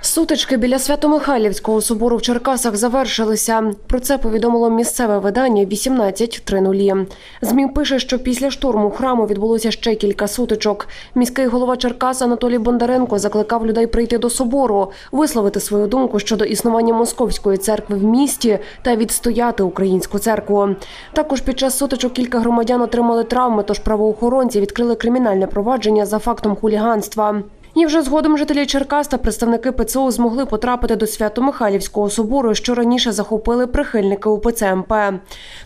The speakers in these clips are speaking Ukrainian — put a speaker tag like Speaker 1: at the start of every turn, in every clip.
Speaker 1: Сутички біля Свято-Михайлівського собору в Черкасах завершилися. Про це повідомило місцеве видання 18.00. ЗМІ пише, що після штурму храму відбулося ще кілька сутичок. Міський голова Черкас Анатолій Бондаренко закликав людей прийти до собору, висловити свою думку щодо існування московської церкви в місті та відстояти українську церкву. Також під час сутичок кілька громадян отримали травми, тож правоохоронці відкрили кримінальне провадження за фактом хуліганства. І вже згодом жителі Черкас та представники ПЦУ змогли потрапити до Свято-Михайлівського собору, що раніше захопили прихильники УПЦ МП.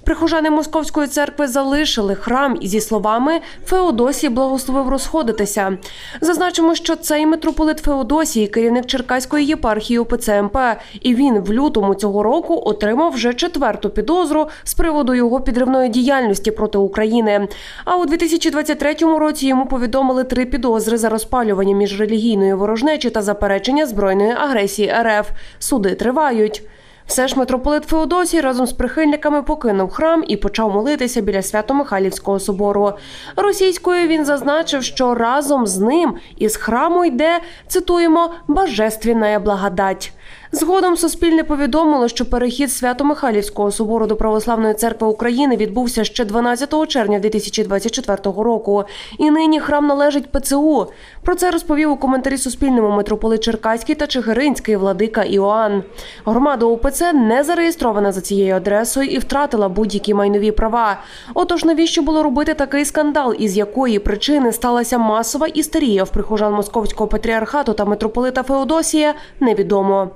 Speaker 1: Прихожани Московської церкви залишили храм і зі словами Феодосій благословив розходитися. Зазначимо, що цей митрополит Феодосій керівник Черкаської єпархії УПЦ МП, і він в лютому цього року отримав вже четверту підозру з приводу його підривної діяльності проти України. А у 2023 році йому повідомили три підозри за розпалювання міжрелігійної ворожнечі та заперечення збройної агресії РФ. Суди тривають. Все ж митрополит Феодосій разом з прихильниками покинув храм і почав молитися біля Свято-Михайлівського собору. Російською він зазначив, що разом з ним із храму йде, цитуємо, божественна благодать. Згодом Суспільне повідомило, що перехід Свято-Михайлівського собору до Православної церкви України відбувся ще 12 червня 2024 року. І нині храм належить ПЦУ. Про це розповів у коментарі Суспільному митрополит Черкаський та Чигиринський владика Іоанн. Громада УПЦ не зареєстрована за цією адресою і втратила будь-які майнові права. Отож, навіщо було робити такий скандал, із якої причини сталася масова істерія в прихожан московського патріархату та митрополита Феодосія, невідомо.